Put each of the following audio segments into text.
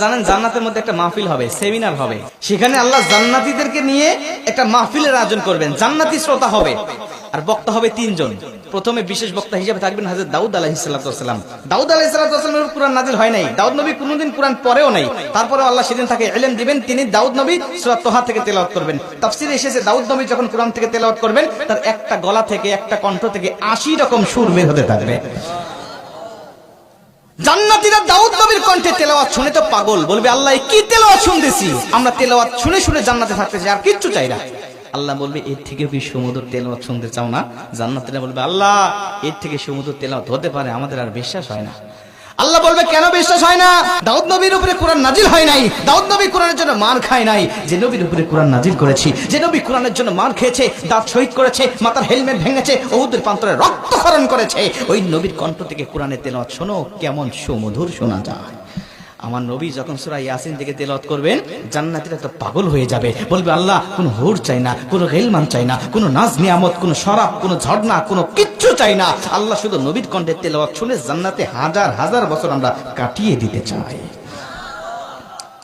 জানেন জান্নাতের মধ্যে একটা মাহফিল হবে সেমিনার হবে। সেখানে আল্লাহ জান্নাতীদেরকে নিয়ে একটা মাহফিলের আয়োজন করবেন। জান্নাতি শ্রোতা হবে। আর বক্তা হবে তিনজন। প্রথমে বিশেষ বক্তা হিসেবে থাকবেন হাজরত দাউদ আলাহি দাউদ আলাহি সাল্লামের কোরআন নাজিল হয় নাই। দাউদ নবী কোনোদিন কোরআন পরেও নাই। তারপরে আল্লাহ সেদিন তাকে এলেন দিবেন। তিনি দাউদ নবী সুরাত তোহা থেকে তেলাওয়াত করবেন। তাফসিরে এসেছে, দাউদ নবী যখন কোরআন থেকে তেলাওয়াত করবেন, তার একটা গলা থেকে, একটা কণ্ঠ থেকে আশি রকম সুর বের হতে থাকবে। জান্নাতীরা দাউদ নবীর কণ্ঠে তেলাওয়াত শুনে তো পাগল। বলবে, আল্লাহ কি তেলাওয়াত শুনতেছি? আমরা তেলাওয়াত শুনে শুনে জান্নাতে থাকতে চাই, আর কিচ্ছু চাই না। আল্লাহ বলবে, এর থেকে কি সমুদ্র তেলাওয়াত শুনতে চাও না? জান্নাতিরা বলবে, আল্লাহ, এর থেকে সমুদ্র তেলাওয়াত হতে পারে, আমাদের আর বিশ্বাস হয় না। আল্লাহ বলবে, কেন বিশ্বাস হয় না? দাউদ নবীর উপরে কোরআন নাজিল হয় নাই। দাউদ নবী কোরআনের জন্য মার খায় নাই। যে নবীর উপরে কোরআন নাজিল করেছি, যে নবী কোরআনের জন্য মার খেয়েছে, দাঁত শহীদ করেছে, মাথার হেলমেট ভেঙেছে ওহুদের প্রান্তরে রক্তক্ষরণ করেছে, ওই নবীর কণ্ঠ থেকে কোরআনের তেলাওয়াত শোনো, কেমন সুমধুর শোনা যায়। আমার নবী যখন সুরা ইয়াসিন থেকে তেলাওয়াত করবেন, জান্নাতীরা তো পাগল হয়ে যাবে। বলবে, আল্লাহ, কোনো হুর চাই না, কোনো রেলমান চাই না, কোনো নাজ নিয়ামত, কোনো শরাব, কোনো ঝর্ণা, কোনো কিচ্ছু চাই না। আল্লাহ শুধু নবীর কণ্ঠে তেলাওয়াত শুনে জান্নাতে হাজার হাজার বছর আমরা কাটিয়ে দিতে চাই।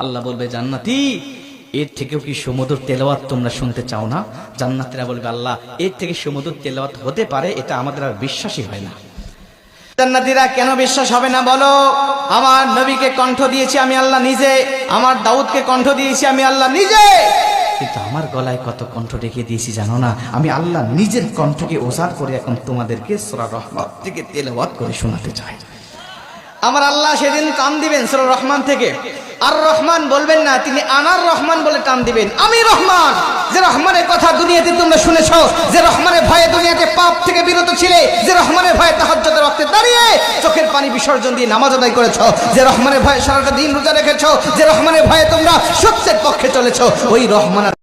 আল্লাহ বলবে, জান্নাতি, এর থেকেও কি সমুদ্র তেলাওয়াত তোমরা শুনতে চাও না? জান্নাতীরা বলবে, আল্লাহ, এর থেকে সমুদ্র তেলাওয়াত হতে পারে, এটা আমাদের আর বিশ্বাসই হয় না। জান্নাতীরা কেন বিশ্বাস হবে না বলো? আমার নবীকে কণ্ঠ দিয়েছি আমি আল্লাহ নিজে, আমার দাউদকে কণ্ঠ দিয়েছি আমি আল্লাহ নিজে। কিন্তু আমার গলায় কত কণ্ঠ রেখে দিয়েছি জানো না? আমি আল্লাহ নিজের কণ্ঠকে ওজার করে এখন তোমাদেরকে সোরা রহমত থেকে তেলাওয়াত করে শোনাতে চাই। আমার আল্লাহ সেদিন টান দিবেন সুরা রহমান থেকে। আর রহমান বলবেন না, তিনি আনার রহমান বলে টান দিবেন। আমি রহমান, যে রহমানের কথা দুনিয়াতে তোমরা শুনেছ, যে রহমানের ভয়ে পাপ থেকে বিরত ছিলে যে রহমানের ভয়ে তাহাজ্জতের রক্তে দাঁড়িয়ে চোখের পানি বিসর্জন দিয়ে নামাজ আদায় করেছ। যে রহমানের ভয়ে সারাটা দিন রোজা রেখেছ। যে রহমানের ভয়ে তোমরা সত্যের পক্ষে চলেছ। ওই রহমান